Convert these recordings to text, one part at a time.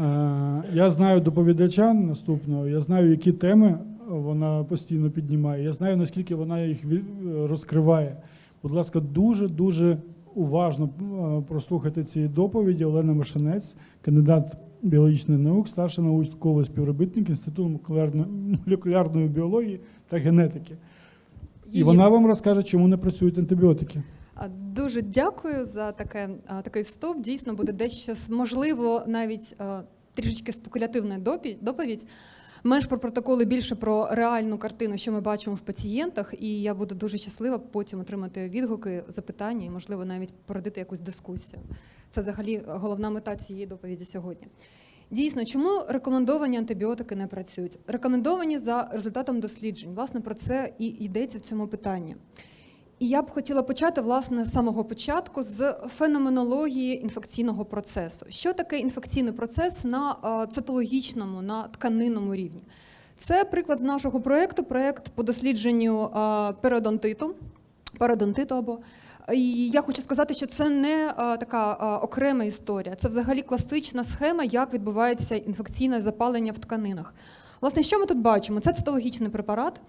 Е, Я знаю доповідача наступного, я знаю, які теми вона постійно піднімає. Я знаю, наскільки вона їх розкриває. Будь ласка, дуже дуже уважно е, прослухайте ці доповіді. Олена Машинець, кандидат біологічних наук, старший науковий співробітник Інституту молекулярної- біології та генетики. І вона вам розкаже, чому не працюють антибіотики. Дуже дякую за таке, такий вступ. Дійсно буде дещо можливо навіть трішечки спекулятивна доповідь. Менш про протоколи, більше про реальну картину, що ми бачимо в пацієнтах, і я буду дуже щаслива потім отримати відгуки, запитання і, можливо, навіть породити якусь дискусію. Це взагалі головна мета цієї доповіді сьогодні. Дійсно, чому рекомендовані антибіотики не працюють? Рекомендовані за результатом досліджень. Власне, про це і йдеться в цьому питанні. І я б хотіла почати власне з самого початку з феноменології інфекційного процесу. Що таке інфекційний процес на е, цитологічному, на тканинному рівні? Це приклад з нашого проєкту, проєкт по дослідженню е, періодонтиту, пародонтиту або і я хочу сказати, що це не е, така е, окрема історія, це взагалі класична схема, як відбувається інфекційне запалення в тканинах. Власне, що ми тут бачимо? Це цитологічний препарат.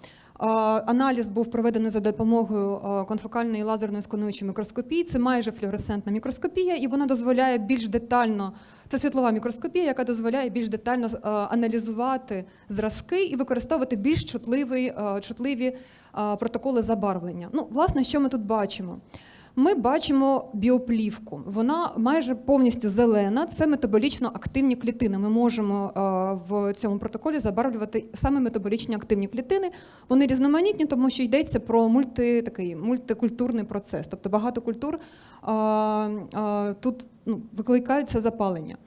Аналіз був проведений за допомогою конфокальної лазерної скануючої мікроскопії. Це майже флюоресцентна мікроскопія, і вона дозволяє більш детально. Це світлова мікроскопія, яка дозволяє більш детально аналізувати зразки і використовувати більш чутливі, чутливі протоколи забарвлення. Ну, власне, що ми тут бачимо? Ми бачимо біоплівку. Вона майже повністю зелена. Це метаболічно активні клітини. Ми можемо е, в цьому протоколі забарвлювати саме метаболічні активні клітини. Вони різноманітні, тому що йдеться про мульти, такий мультикультурний процес. Тобто багато культур е, е, тут ну, викликають запалення.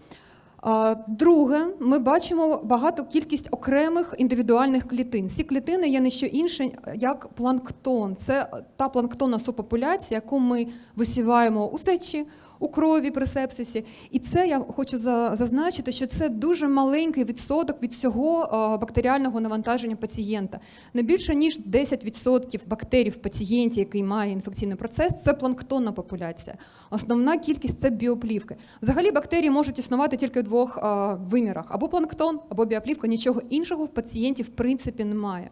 Друге, ми бачимо багату кількість окремих індивідуальних клітин. Ці клітини є не що інше, як планктон. Це та планктонна субпопуляція, яку ми висіваємо у сечі, у крові при сепсисі. І це я хочу за- зазначити, що це дуже маленький відсоток від всього е, бактеріального навантаження пацієнта. Не більше ніж 10% бактерій в пацієнті, який має інфекційний процес, це планктонна популяція. Основна кількість це біоплівки. Взагалі бактерії можуть існувати тільки в двох е, вимірах: або планктон, або біоплівка. Нічого іншого в пацієнті в принципі немає.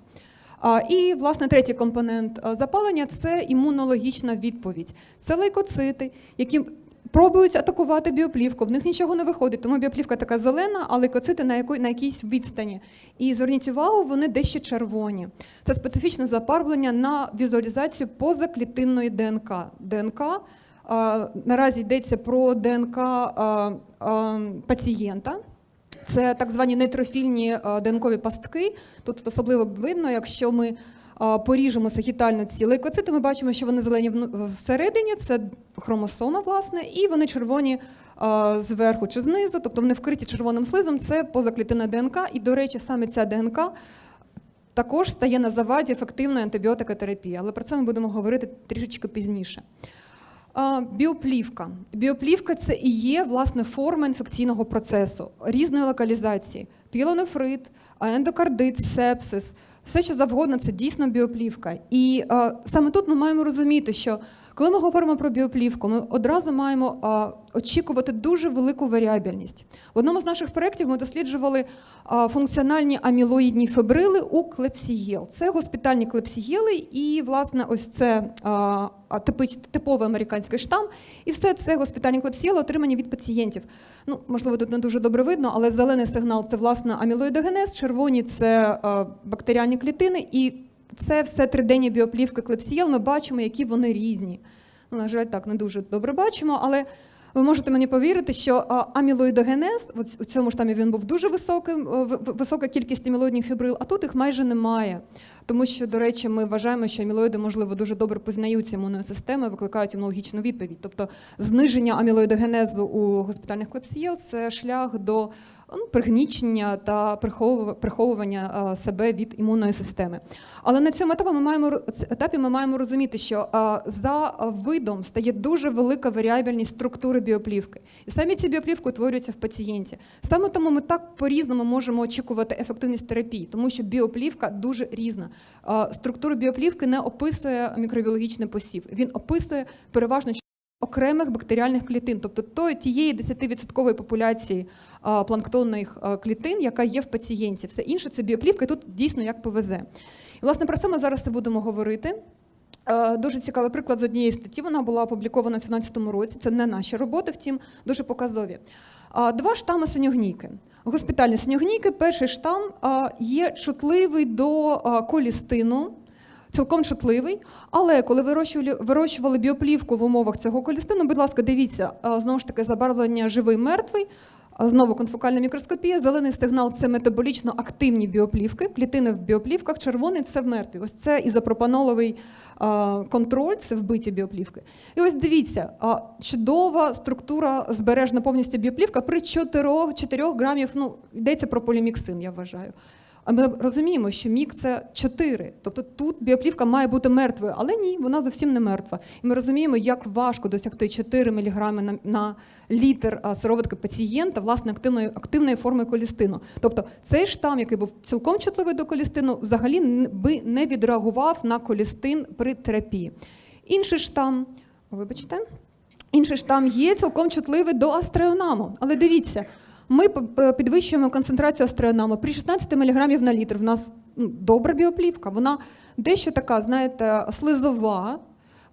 І, власне, третій компонент е, запалення це імунологічна відповідь. Це лейкоцити, які пробують атакувати біоплівку. В них нічого не виходить, тому біоплівка така зелена, а лейкоцити на, якої, на якійсь відстані. І зверніть увагу, вони дещо червоні. Це специфічне запарблення на візуалізацію позаклітинної ДНК. ДНК е, наразі йдеться про ДНК е, е, пацієнта. Це так звані нейтрофільні ДНКові пастки. Тут особливо видно, якщо ми поріжемо сагітально ці лейкоцити, ми бачимо, що вони зелені всередині, це хромосома, власне, і вони червоні зверху чи знизу, тобто вони вкриті червоним слизом, це позаклітинна ДНК. І, до речі, саме ця ДНК також стає на заваді ефективної антибіотикотерапії, але про це ми будемо говорити трішечки пізніше. Біоплівка. Біоплівка це і є власне форма інфекційного процесу різної локалізації: пілонефрит, ендокардит, сепсис, все що завгодно, це дійсно біоплівка. І е, саме тут ми маємо розуміти, що коли ми говоримо про біоплівку, ми одразу маємо а, очікувати дуже велику варіабельність. В одному з наших проєктів ми досліджували а, функціональні амілоїдні фибрили у клепсієл. Це госпітальні клепсієли, і власне ось це а, типич, типовий американський штам, і все це госпітальні клепсієли отримані від пацієнтів. Ну, можливо, тут не дуже добре видно, але зелений сигнал це власне амілоїдогенез, червоні це а, бактеріальні клітини, і це все триденні біоплівки клепсієл. Ми бачимо, які вони різні. Ну, на жаль, так не дуже добре бачимо, але ви можете мені повірити, що амілоїдогенез, от у цьому штамі він був дуже високим, висока кількість амілоїдних фібрил, а тут їх майже немає. Тому що, до речі, ми вважаємо, що амілоїди, можливо, дуже добре познаються імунною системою, викликають імунологічну відповідь. Тобто зниження амілоїдогенезу у госпітальних клепсієл це шлях до ну, пригнічення та приховування себе від імунної системи. Але на цьому етапі ми маємо етапі ми маємо розуміти, що за видом стає дуже велика варіабельність структури біоплівки, і самі ці біоплівки утворюються в пацієнті. Саме тому ми так по-різному можемо очікувати ефективність терапії, тому що біоплівка дуже різна. А, Структуру біоплівки не описує мікробіологічний посів. Він описує переважно окремих бактеріальних клітин, тобто то- тієї 10% популяції а, планктонних а, клітин, яка є в пацієнті. Все інше це біоплівка, і тут дійсно як повезе. І, власне, про це ми зараз і будемо говорити. Дуже цікавий приклад з однієї статті. Вона була опублікована у 2017 році. Це не наші роботи, втім, дуже показові. Два штами синьогнійки. Госпітальні синьогнійки. Перший штам є чутливий до колістину. Цілком чутливий, але коли вирощували, вирощували біоплівку в умовах цього колістину, будь ласка, дивіться, знову ж таки, забарвлення живий мертвий, знову конфокальна мікроскопія, зелений сигнал це метаболічно активні біоплівки, клітини в біоплівках, червоний це в мертві. Ось це ізопропаноловий контроль, це вбиті біоплівки. І ось дивіться, чудова структура збережна повністю біоплівка при 4, 4 грамів, ну, йдеться про поліміксин, я вважаю. А ми розуміємо, що мік це 4. Тобто тут біоплівка має бути мертвою, але ні, вона зовсім не мертва. І ми розуміємо, як важко досягти 4 мг на, на літр сироватки пацієнта власне активної, активної форми колістину. Тобто цей штам, який був цілком чутливий до колістину, взагалі би не відреагував на колістин при терапії. Інший штам, вибачте, інший штам є цілком чутливий до астреонаму. Але дивіться, ми підвищуємо концентрацію астреонаму при 16 мг на літр. В нас ну, добра біоплівка. Вона дещо така, знаєте, слизова.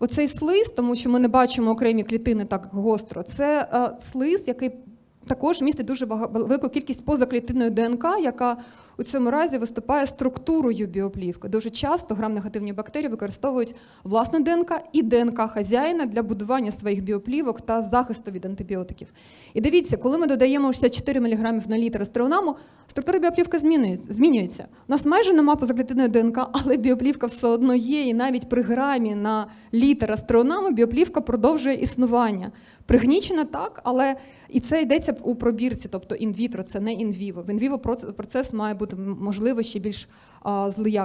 Оцей слиз, тому що ми не бачимо окремі клітини так гостро, це е, слиз, який також містить дуже велику кількість позаклітинної ДНК, яка у цьому разі виступає структурою біоплівки. Дуже часто грам-негативні бактерії використовують власну ДНК і ДНК хазяїна для будування своїх біоплівок та захисту від антибіотиків. І дивіться, коли ми додаємо 64 мг на літр астреонаму, структура біоплівки змінюється. У нас майже нема позаклітинної ДНК, але біоплівка все одно є. І навіть при грамі на літр астреонаму біоплівка продовжує існування. Пригнічена так, але і це йдеться у пробірці, тобто інвітро, це не інвіво. В інвіво процес має бути м- можливо ще більш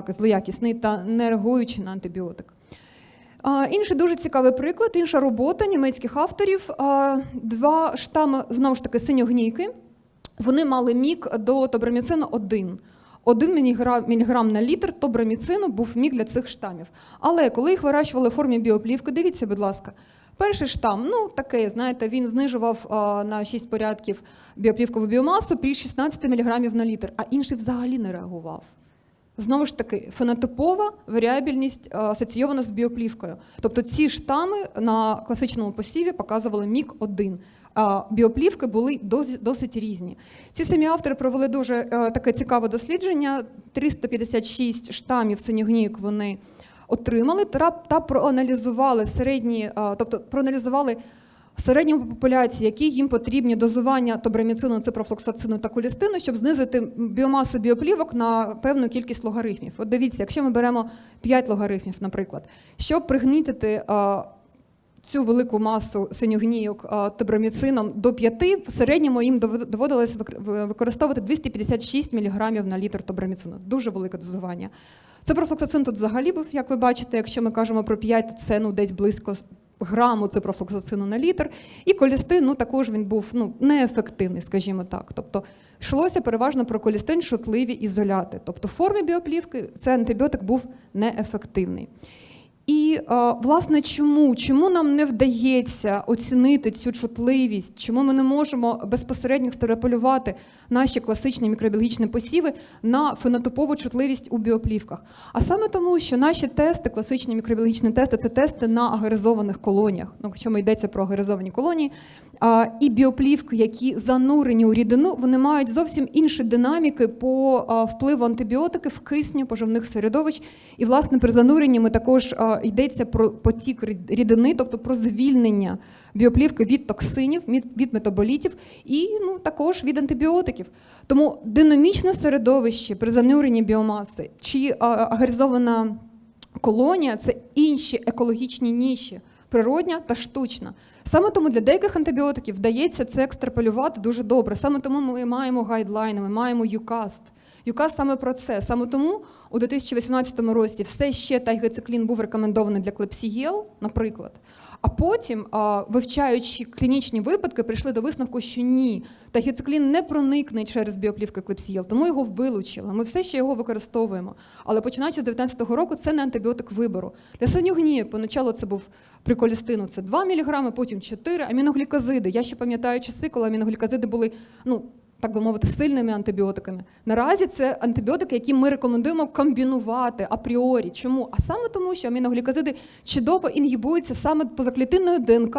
злоякісний та не реагуючи на антибіотик. Інший дуже цікавий приклад, інша робота німецьких авторів. Два штами знову ж таки синьогнійки. Вони мали мік до тобраміцину 1. Один міліграм, міліграм на літр тобраміцину був мік для цих штамів. Але коли їх вирощували в формі біоплівки, дивіться, будь ласка, перший штам, ну таке, знаєте, він знижував а, на 6 порядків біоплівкову біомасу при 16 міліграмів на літр, а інший взагалі не реагував. Знову ж таки, фенотипова варіабільність е, асоційована з біоплівкою. Тобто ці штами на класичному посіві показували мік 1 а біоплівки були досить, різні. Ці самі автори провели дуже е, таке цікаве дослідження. 356 штамів синьогнійок вони отримали та, проаналізували середні, е, тобто проаналізували середньому популяції, які їм потрібні дозування тобраміцину, ципрофлоксацину та колістину, щоб знизити біомасу біоплівок на певну кількість логарифмів. От дивіться, якщо ми беремо 5 логарифмів, наприклад, щоб пригнітити е, цю велику масу синьогнійок е, тобраміцином до 5, в середньому їм довод- доводилось використовувати 256 мг на літр тобраміцину. Дуже велике дозування. Ципрофлоксацин тут взагалі був, як ви бачите, якщо ми кажемо про 5, то це ну, десь близько граму ципрофлоксацину на літр. І колістин, ну також він був ну, неефективний, скажімо так. Тобто йшлося переважно про колістин шутливі ізоляти. Тобто в формі біоплівки цей антибіотик був неефективний. І е, власне чому? Чому нам не вдається оцінити цю чутливість? Чому ми не можемо безпосередньо екстраполювати наші класичні мікробіологічні посіви на фенотипову чутливість у біоплівках? А саме тому, що наші тести, класичні мікробіологічні тести, це тести на агеризованих колоніях. Ну, якщо йдеться про агеризовані колонії, і біоплівки, які занурені у рідину, вони мають зовсім інші динаміки по впливу антибіотиків, кисню, поживних середовищ. І, власне, при зануренні ми також йдеться про потік рідини, тобто про звільнення біоплівки від токсинів, від, метаболітів і ну, також від антибіотиків. Тому динамічне середовище при зануренні біомаси чи а, агаризована колонія це інші екологічні ніші. Природня та штучна. Саме тому для деяких антибіотиків вдається це екстраполювати дуже добре. Саме тому ми маємо гайдлайни, ми маємо ЮКАСТ. ЮКАСТ саме про це. Саме тому у 2018 році все ще тайгециклін був рекомендований для клепсієл, наприклад. А потім, вивчаючи клінічні випадки, прийшли до висновку, що ні, тахіциклін не проникне через біоплівки клепсієл, тому його вилучили. Ми все ще його використовуємо. Але починаючи з 19-го року, це не антибіотик вибору. Для синьогнієк поначалу це був при колістину це 2 мг, потім 4, аміноглікозиди. Я ще пам'ятаю часи, коли аміноглікозиди були, ну, так би мовити, сильними антибіотиками. Наразі це антибіотики, які ми рекомендуємо комбінувати апріорі. Чому? А саме тому, що аміноглікозиди чудово інгібуються саме позаклітинною ДНК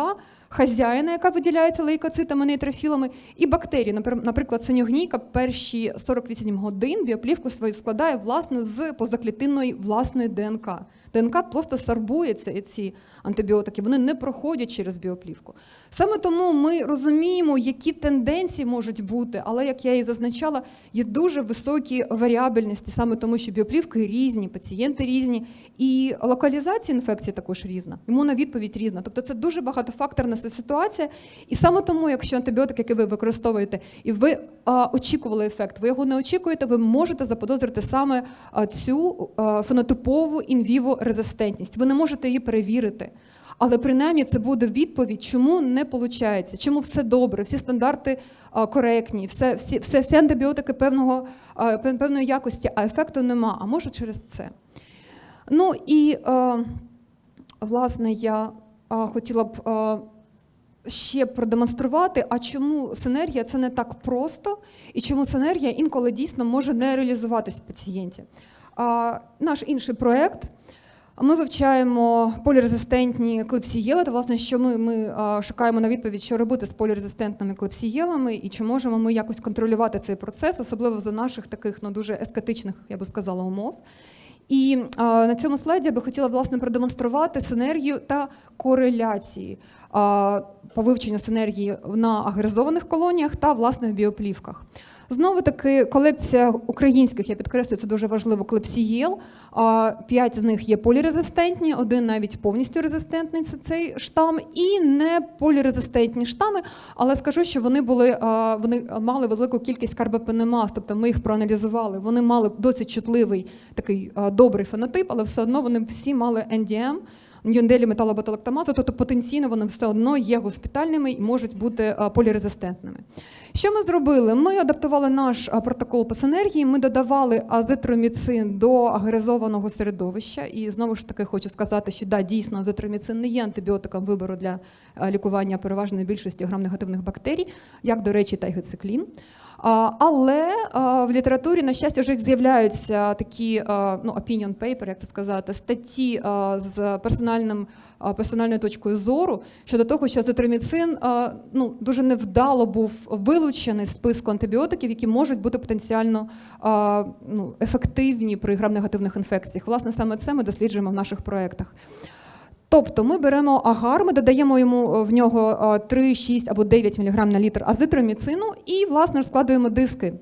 хазяїна, яка виділяється лейкоцитами, нейтрофілами, і бактерії. Наприклад, синьогнійка перші 48 годин біоплівку свою складає власне з позаклітинної власної ДНК. ДНК просто сорбується і ці антибіотики, вони не проходять через біоплівку. Саме тому ми розуміємо, які тенденції можуть бути, але як я і зазначала, є дуже високі варіабельності, саме тому, що біоплівки різні, пацієнти різні, і локалізація інфекції також різна, імунна відповідь різна. Тобто це дуже багатофакторна ситуація. І саме тому, якщо антибіотик, який ви використовуєте, і ви а, очікували ефект, ви його не очікуєте, ви можете заподозрити саме а, цю а, фенотипову інвіво резистентність. Ви не можете її перевірити. Але принаймні це буде відповідь, чому не виходить, чому все добре, всі стандарти а, коректні, все, всі, все, всі антибіотики певного, а, певної якості, а ефекту нема. А може через це. Ну і е, власне я е, хотіла б е, ще продемонструвати, а чому синергія це не так просто, і чому синергія інколи дійсно може не реалізуватись в пацієнті. А, наш інший проєкт. Ми вивчаємо полірезистентні клепсієли. Та власне, що ми, ми шукаємо на відповідь, що робити з полірезистентними клепсієлами, і чи можемо ми якось контролювати цей процес, особливо за наших таких ну дуже ескетичних, я би сказала, умов. І а, на цьому слайді я би хотіла власне продемонструвати синергію та кореляції а, по вивченню синергії на агрезованих колоніях та власне в біоплівках. Знову таки, колекція українських, я підкреслюю, це дуже важливо, клепсієл. П'ять з них є полірезистентні, один навіть повністю резистентний це цей штам, і не полірезистентні штами. Але скажу, що вони були вони мали велику кількість карбопенемаз, тобто ми їх проаналізували. Вони мали досить чутливий такий добрий фенотип, але все одно вони всі мали NDM, Ньюнделі металоботалактамазу, тобто потенційно вони все одно є госпітальними і можуть бути полірезистентними. Що ми зробили? Ми адаптували наш протокол по синергії. Ми додавали азитроміцин до агрезованого середовища. І знову ж таки хочу сказати, що да, дійсно азитроміцин не є антибіотиком вибору для лікування переважної більшості грамнегативних бактерій, як, до речі, тайгициклін. А, Але в літературі, на щастя, вже з'являються такі ну, opinion paper, як це сказати, статті з персональним, персональною точкою зору щодо того, що азитроміцин ну, дуже невдало був вилучений з списку антибіотиків, які можуть бути потенціально ну, ефективні при грамнегативних інфекціях. Власне, саме це ми досліджуємо в наших проєктах. Тобто ми беремо агар, ми додаємо йому е, в нього е, 3, 6 або 9 мг на літр азитроміцину і, власне, розкладуємо диски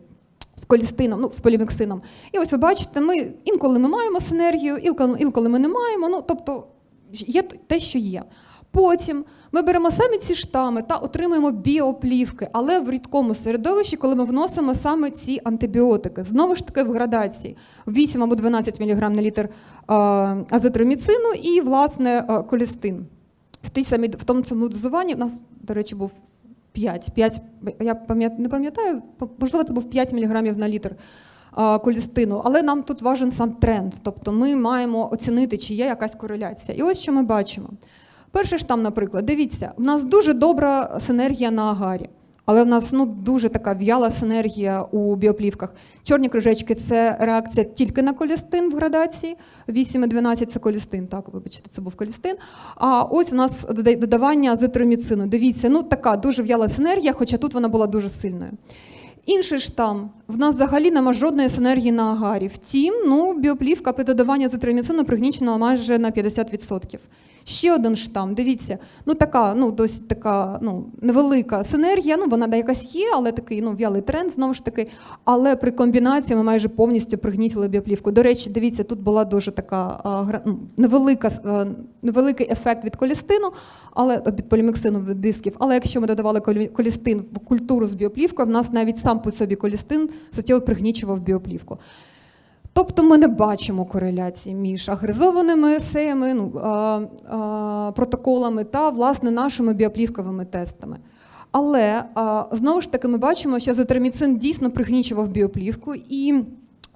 з колістином, ну, з поліміксином. І ось ви бачите, ми інколи ми маємо синергію, інколи ми не маємо. Ну, тобто є те, що є. Потім ми беремо самі ці штами та отримуємо біоплівки, але в рідкому середовищі, коли ми вносимо саме ці антибіотики. Знову ж таки в градації 8 або 12 мг на літр азитроміцину і, власне, колістин. В, тій самій, в тому самому дозуванні в нас, до речі, був 5. 5 я пам'ят, не пам'ятаю, можливо, це був 5 мг на літр колістину, але нам тут важен сам тренд. Тобто ми маємо оцінити, чи є якась кореляція. І ось що ми бачимо. Перший штам, наприклад, дивіться, в нас дуже добра синергія на агарі. Але в нас ну дуже така в'яла синергія у біоплівках. Чорні кружечки це реакція тільки на колістин в градації. 8 і 12 це колістин. Так, вибачте, це був колістин. А ось у нас додавання азитроміцину. Дивіться, ну така дуже в'яла синергія, хоча тут вона була дуже сильною. Інший штам в нас взагалі нема жодної синергії на агарі. Втім, ну біоплівка при додаванні азитроміцину пригнічена майже на 50%. Ще один штам, дивіться, ну така, ну досить така ну, невелика синергія. Ну вона да, якась є, але такий ну в'ялий тренд знову ж таки. Але при комбінації ми майже повністю пригнітили біоплівку. До речі, дивіться, тут була дуже така а, ну, невелика, а, невеликий ефект від колістину, але від поліміксину від дисків. Але якщо ми додавали колістин в культуру з біоплівкою, в нас навіть сам по собі колістин суттєво пригнічував біоплівку. Тобто ми не бачимо кореляції між агрезованими есеями, ну, а, а, протоколами та власне нашими біоплівковими тестами. Але а, знову ж таки ми бачимо, що азитроміцин дійсно пригнічував біоплівку, і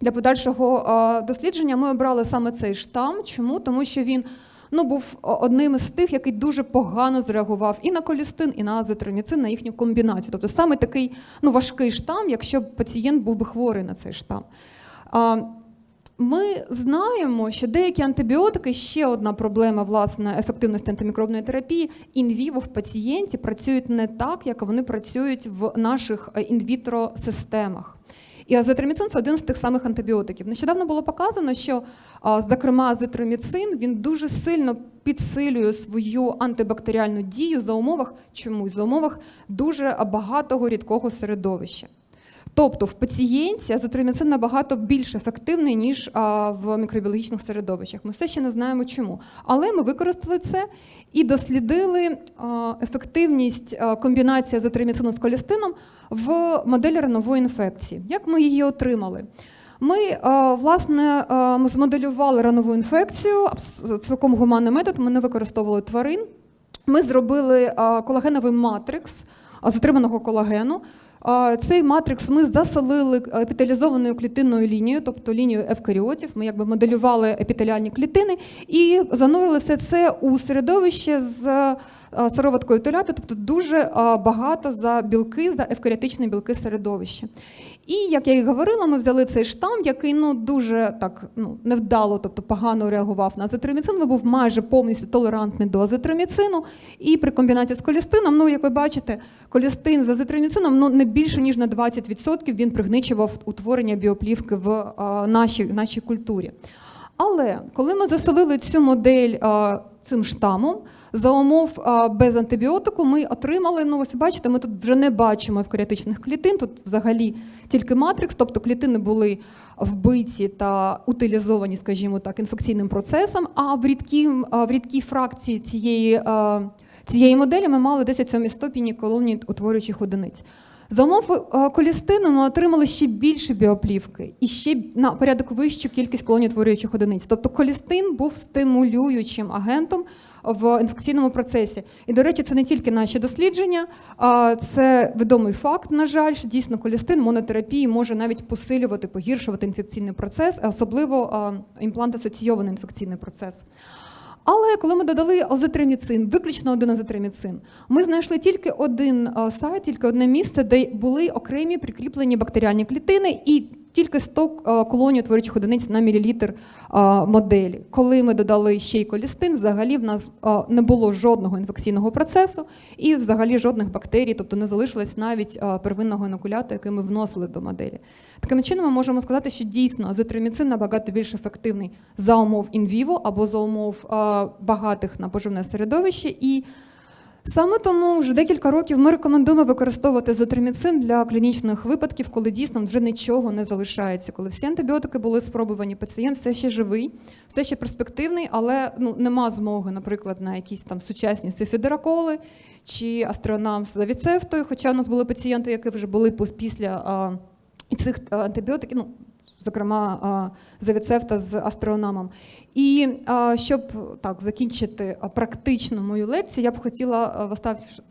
для подальшого дослідження ми обрали саме цей штам. Чому? Тому що він ну, був одним із тих, який дуже погано зреагував і на колістин, і на азитроміцин, на їхню комбінацію. Тобто саме такий ну, важкий штам, якщо б пацієнт був би хворий на цей штам. Ми знаємо, що деякі антибіотики ще одна проблема власне ефективності антимікробної терапії. Інвіво в пацієнті працюють не так, як вони працюють в наших е, інвітро системах. І азитроміцин це один з тих самих антибіотиків. Нещодавно було показано, що, зокрема, азитроміцин він дуже сильно підсилює свою антибактеріальну дію за умовах чомусь за умовах дуже багатого рідкого середовища. Тобто в пацієнті азотроміцин набагато більш ефективний, ніж в мікробіологічних середовищах. Ми все ще не знаємо чому. Але ми використали це і дослідили ефективність комбінації азотроміцину з колістином в моделі ранової інфекції. Як ми її отримали? Ми власне змоделювали ранову інфекцію, цілком гуманний метод. Ми не використовували тварин. Ми зробили колагеновий матрикс з отриманого колагену. Цей матрикс ми заселили епітелізованою клітинною лінією, тобто лінією евкаріотів. Ми якби моделювали епітеліальні клітини і занурили все це у середовище з сироваткою теляти, тобто дуже багато за білки, за евкаріотичні білки середовища. І як я і говорила, ми взяли цей штам, який ну дуже так ну невдало, тобто погано реагував на азитроміцин. Він був майже повністю толерантний до азитроміцину. І при комбінації з колістином, ну як ви бачите, колістин з азитроміцином ну не більше ніж на 20% він пригничував утворення біоплівки в нашій, нашій культурі. Але коли ми заселили цю модель цим штамом, за умов без антибіотику, ми отримали, ну ось бачите, ми тут вже не бачимо евкаріотичних клітин, тут взагалі тільки матрикс, тобто клітини були вбиті та утилізовані, скажімо так, інфекційним процесом, а в рідкій, в рідкій фракції цієї, цієї моделі ми мали 10 сьомій ступені колоній утворюючих одиниць. За умов е, колістину ми отримали ще більше біоплівки і ще на порядок вищу кількість колоніутворюючих одиниць. Тобто колістин був стимулюючим агентом в інфекційному процесі. І, до речі, це не тільки наші дослідження, це відомий факт, на жаль, що дійсно колістин монотерапії може навіть посилювати, погіршувати інфекційний процес, особливо імплант-асоційований інфекційний процес. Але коли ми додали озитреміцин, виключно один озитреміцин, ми знайшли тільки один сайт, тільки одне місце, де були окремі прикріплені бактеріальні клітини і тільки 100 а, колоній утворюючих одиниць на мілілітр моделі. Коли ми додали ще й колістин, взагалі в нас не було жодного інфекційного процесу і взагалі жодних бактерій, тобто не залишилось навіть первинного інокуляту, який ми вносили до моделі. Таким чином, ми можемо сказати, що дійсно азитроміцин набагато більш ефективний за умов інвіво або за умов багатих на поживне середовище. І саме тому вже декілька років ми рекомендуємо використовувати азитроміцин для клінічних випадків, коли дійсно вже нічого не залишається. Коли всі антибіотики були спробувані, пацієнт все ще живий, все ще перспективний, але ну нема змоги, наприклад, на якісь там сучасні сифідераколи чи астронам з авіцефтою. Хоча у нас були пацієнти, які вже були після. а, цих антибіотиків, ну, зокрема, Завіцевта з астрономом. І щоб так закінчити практично мою лекцію, я б хотіла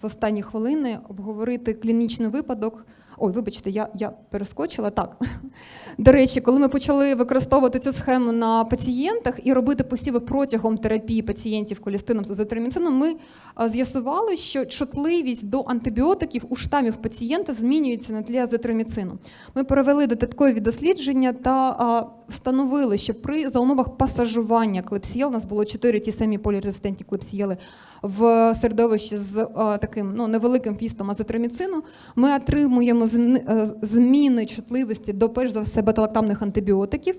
в останні хвилини обговорити клінічний випадок. Ой, вибачте, я, я перескочила. Так. До речі, коли ми почали використовувати цю схему на пацієнтах і робити посіви протягом терапії пацієнтів колістином з азитроміцином, ми з'ясували, що чутливість до антибіотиків у штамів пацієнта змінюється на тлі азитроміцину. Ми провели додаткові дослідження та встановили, що при за умовах пасажування клепсієл, у нас було чотири ті самі полірезистентні клепсієли в середовищі з а, таким ну, невеликим вмістом азитроміцину, ми отримуємо зміни, е, зміни чутливості до перш за все бета-лактамних антибіотиків.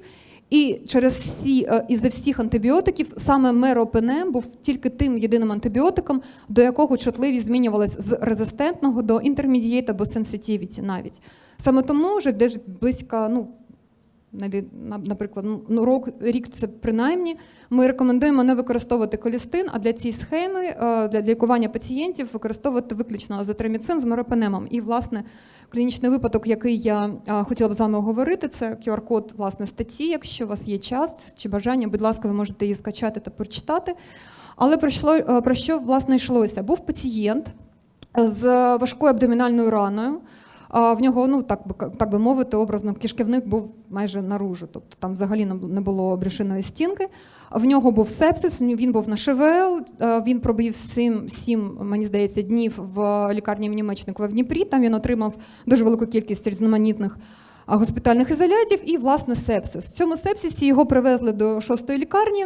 І через всі е, із всіх антибіотиків саме меропенем був тільки тим єдиним антибіотиком, до якого чутливість змінювалась з резистентного до intermediate або sensitivity навіть. Саме тому вже десь близько ну, наприклад, ну, ну, рок, рік це принаймні. Ми рекомендуємо не використовувати колістин, а для цієї схеми е, для лікування пацієнтів використовувати виключно азотроміцин з меропенемом. І, власне, клінічний випадок, який я е, хотіла б з вами оговорити, це QR-код власне статті. Якщо у вас є час чи бажання, будь ласка, ви можете її скачати та прочитати. Але про що, е, про що власне йшлося? Був пацієнт з важкою абдомінальною раною. А в нього, ну так би так би мовити, образно кишківник був майже наружу, тобто там взагалі не було брюшиної стінки. В нього був сепсис, він був на ШВЛ, е, він пробив 7, 7, мені здається, днів в лікарні імені Мечникова в Дніпрі. Там він отримав дуже велику кількість різноманітних госпітальних ізолятів і, власне, сепсис. В цьому сепсисі його привезли до шостої лікарні.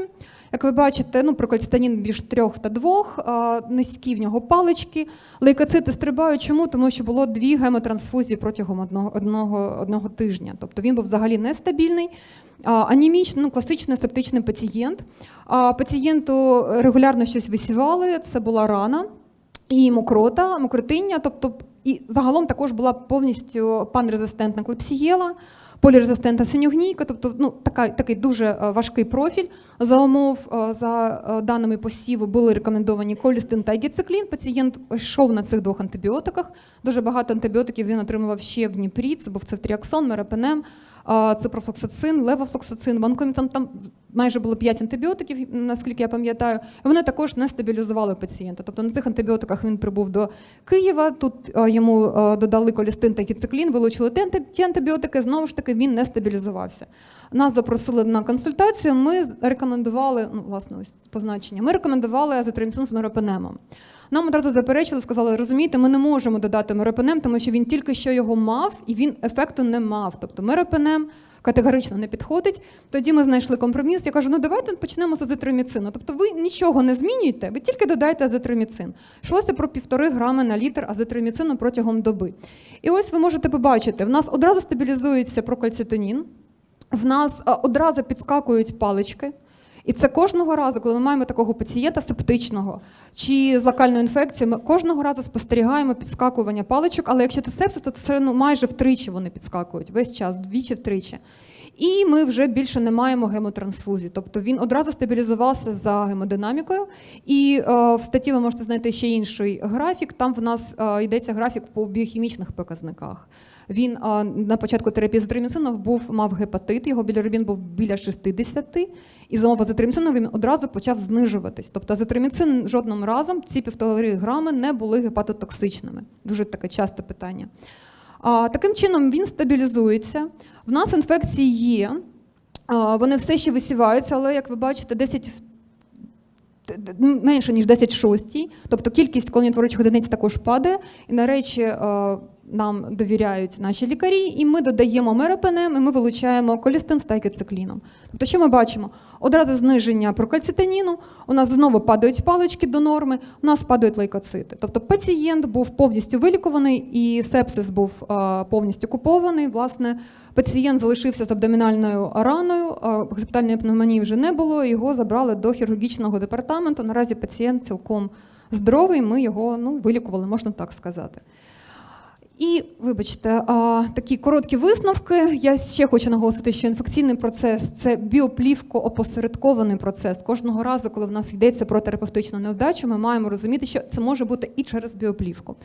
Як ви бачите, ну, прокальцитанін більш трьох та двох, низькі в нього палички. Лейкоцити стрибають. Чому? Тому що було дві гемотрансфузії протягом одного, одного, одного тижня. Тобто він був взагалі нестабільний. А, Анемічний, ну, класичний септичний пацієнт. А, Пацієнту регулярно щось висівали, це була рана і мокрота, мокротиння, тобто і загалом також була повністю панрезистентна клепсієла, полірезистентна синьогнійка, тобто ну, така, такий дуже е, важкий профіль. За умов, е, за е, даними посіву, були рекомендовані колістин та гіциклін. Пацієнт йшов на цих двох антибіотиках. Дуже багато антибіотиків він отримував ще в Дніпрі. Це був цефтріаксон, мерапенем, ципрофлоксацин, левофлоксацин, ванкомітан. Там майже було 5 антибіотиків, наскільки я пам'ятаю. Вони також не стабілізували пацієнта. Тобто на цих антибіотиках він прибув до Києва. Тут йому додали колістин та гіциклін, вилучили ті антибіотики. Знову ж таки, він не стабілізувався. Нас запросили на консультацію. Ми рекомендували, ну власне, ось позначення. Ми рекомендували азотроміцин з меропенемом. Нам одразу заперечили, сказали, розумієте, ми не можемо додати меропенем, тому що він тільки що його мав, і він ефекту не мав. Тобто меропенем категорично не підходить. Тоді ми знайшли компроміс. Я кажу, ну давайте почнемо з азитроміцину. Тобто ви нічого не змінюєте, ви тільки додайте азитроміцин. Йшлося про півтори грами на літр азитроміцину протягом доби. І ось ви можете побачити, в нас одразу стабілізується прокальцитонін, в нас одразу підскакують палички. І це кожного разу, коли ми маємо такого пацієнта септичного чи з локальною інфекцією, ми кожного разу спостерігаємо підскакування паличок, але якщо це сепсис, то це ну, майже втричі вони підскакують, весь час, двічі втричі. І ми вже більше не маємо гемотрансфузії. Тобто він одразу стабілізувався за гемодинамікою. І е, в статті ви можете знайти ще інший графік. Там в нас е, йдеться графік по біохімічних показниках. Він е, на початку терапії з був мав гепатит, його білірубін був біля 60, і за умови він одразу почав знижуватись. Тобто азотроміцин жодним разом ці півтори грами не були гепатотоксичними. Дуже таке часте питання. Таким чином він стабілізується. В нас інфекції є, вони все ще висіваються, але як ви бачите, 10 в- т- т- менше ніж 10 в. Тобто кількість колонітворючих одиниць також падає. І на речі, нам довіряють наші лікарі, і ми додаємо меропенем, і ми вилучаємо колістин з тайкоцикліном. Тобто, що ми бачимо? Одразу зниження прокальцитоніну, у нас знову падають палички до норми, у нас падають лейкоцити. Тобто пацієнт був повністю вилікуваний, і сепсис був е, повністю купований. Власне, пацієнт залишився з абдомінальною раною, е, госпітальної пневмонії вже не було. Його забрали до хірургічного департаменту. Наразі пацієнт цілком здоровий. Ми його ну, вилікували, можна так сказати. І вибачте, такі короткі висновки. Я ще хочу наголосити, що інфекційний процес це біоплівко-опосередкований процес. Кожного разу, коли в нас йдеться про терапевтичну невдачу, ми маємо розуміти, що це може бути і через біоплівку.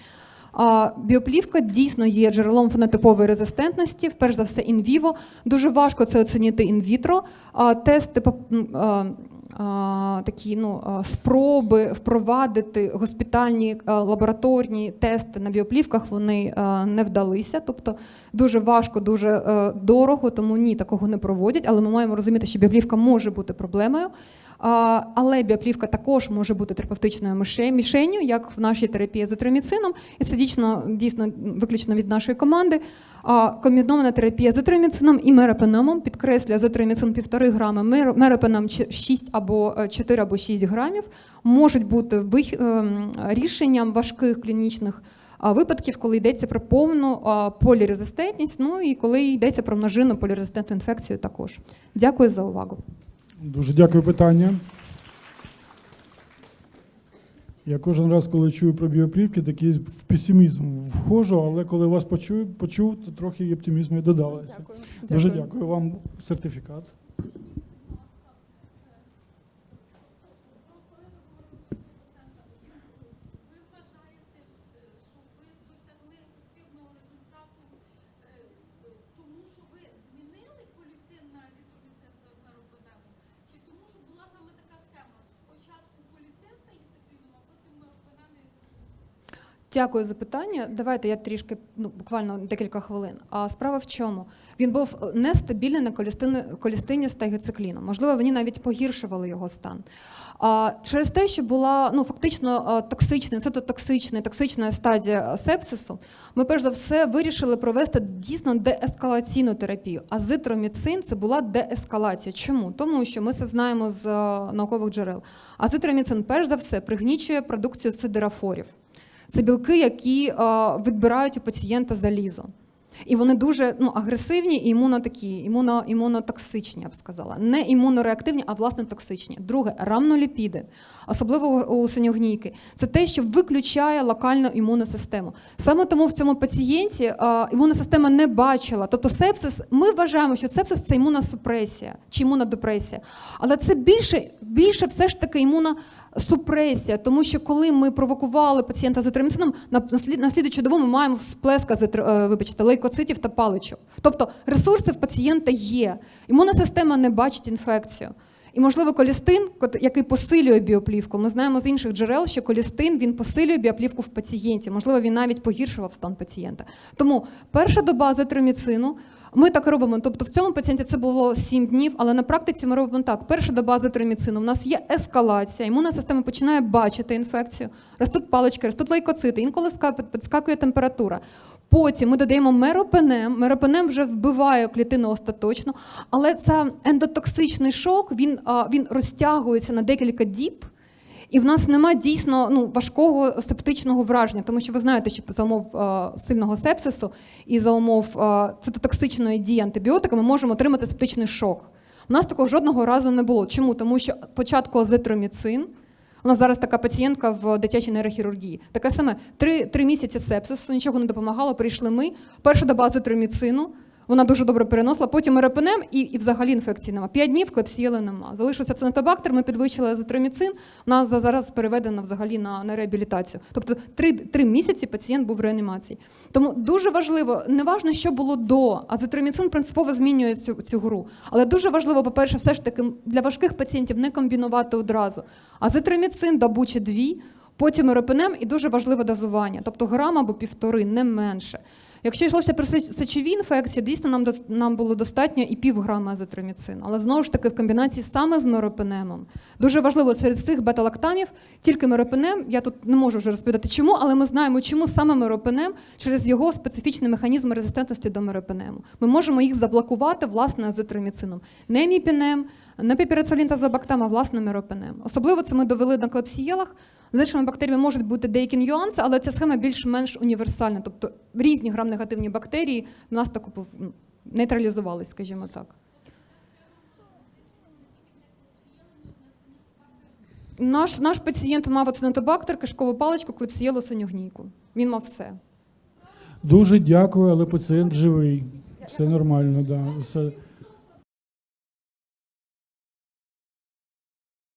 Біоплівка дійсно є джерелом фенотипової резистентності, вперш за все інвіво. Дуже важко це оцінити інвітро. Тести по- такі ну, спроби впровадити госпітальні лабораторні тести на біоплівках вони не вдалися. Тобто дуже важко, дуже е, дорого, тому ні, такого не проводять. Але ми маємо розуміти, що біоплівка може бути проблемою. Але біоплівка також може бути терапевтичною мішенню, як в нашій терапії з атроміцином. І це дійсно, дійсно виключно від нашої команди. Комбінована терапія з атроміцином і меропеномом підкреслює азотроміцин 1,5 грами, мер- меропеном чи- 6 або е, 4 або 6 грамів можуть бути ем, рішенням важких клінічних випадків, коли йдеться про повну полірезистентність, ну і коли йдеться про множинну полірезистентну інфекцію також. Дякую за увагу. Дуже дякую питання. Я кожен раз, коли чую про біоплівки, такий в песимізм вхожу, але коли вас почув, почув, то трохи і оптимізму і додалося. Дякую. Дуже дякую вам сертифікат. Ви вважаєте, е, що ви досягли ефективного результату, е, тому що ви змінили полістин на азітроміцин з меропенему? Чи тому, що була саме така схема? Спочатку полістин стає цикліном, а потім меропенем і Дякую за питання. Давайте я трішки, ну буквально декілька хвилин. А справа в чому? Він був нестабільний на колістині, колістині з тайгоцикліном. Можливо, вони навіть погіршували його стан. А через те, що була ну фактично а, токсична, цитотоксична, токсична стадія сепсису, ми перш за все вирішили провести дійсно деескалаційну терапію. Азитроміцин це була деескалація. Чому? Тому що ми це знаємо з наукових джерел. Азитроміцин, перш за все, пригнічує продукцію сидерафорів. Це білки, які е, відбирають у пацієнта залізо. І вони дуже ну, агресивні і імуно такі, імуно, імунотоксичні, я б сказала. Не імунореактивні, а власне токсичні. Друге, рамноліпіди, особливо у синьогнійки. Це те, що виключає локальну імунну систему. Саме тому в цьому пацієнті е, імунна система не бачила. Тобто сепсис, ми вважаємо, що сепсис це імуносупресія чи імунодепресія. Але це більше, більше все ж таки імуна супресія, тому що коли ми провокували пацієнта з атроміцином, на, на, слід- на добу ми маємо всплеск е, вибачте, лейкоцитів та паличок. Тобто ресурси в пацієнта є. Імунна система не бачить інфекцію. І, можливо, колістин, який посилює біоплівку, ми знаємо з інших джерел, що колістин він посилює біоплівку в пацієнті. Можливо, він навіть погіршував стан пацієнта. Тому перша доба азитроміцину ми так робимо. Тобто в цьому пацієнті це було 7 днів, але на практиці ми робимо так: перша доба азитроміцину, у нас є ескалація, імунна система починає бачити інфекцію, ростуть палички, ростуть лейкоцити, інколи ска- підскакує температура. Потім ми додаємо меропенем. Меропенем вже вбиває клітину остаточно, але це ендотоксичний шок, він, він розтягується на декілька діб. І в нас немає дійсно ну, важкого септичного враження, тому що ви знаєте, що за умов сильного сепсису і за умов цитотоксичної дії антибіотика ми можемо отримати септичний шок. У нас такого жодного разу не було. Чому? Тому що спочатку азитроміцин, у нас зараз така пацієнтка в дитячій нейрохірургії. Таке саме три, три місяці сепсису, нічого не допомагало. Прийшли ми. Перша доба азитроміцину. Вона дуже добре переносила. Потім ерепенем і, і взагалі інфекції нема. П'ять днів клепсієли нема. Залишився цинетобактер, ми підвищили азитроміцин. Вона за- зараз переведена взагалі на, на реабілітацію. Тобто три, три місяці пацієнт був в реанімації. Тому дуже важливо, не важно, що було до. Азитроміцин принципово змінює цю, цю гру. Але дуже важливо, по-перше, все ж таки для важких пацієнтів не комбінувати одразу. Азитроміцин добу чи дві. Потім ерепенем і дуже важливе дозування, тобто грам або півтори, не менше. Якщо йшлося про сеч- сечові інфекції, дійсно нам, нам було достатньо і півграма азитроміцину. Але знову ж таки в комбінації саме з меропенемом. Дуже важливо серед цих бета-лактамів тільки меропенем. Я тут не можу вже розповідати чому, але ми знаємо, чому саме меропенем через його специфічний механізм резистентності до меропенему. Ми можемо їх заблокувати власне азитроміцином. Не міпінем, не піпірацолін та зообактам, а власне меропенем. Особливо це ми довели на клепсієлах. З іншими бактеріями можуть бути деякі нюанси, але ця схема більш-менш універсальна. Тобто різні грам-негативні бактерії нас так упов- ну, нейтралізувались, скажімо так. Наш, наш пацієнт мав ацинетобактер, кишкову паличку, клепсієлу, синьогнійку. Він мав все. Дуже дякую, але пацієнт живий. Все нормально, да. Все,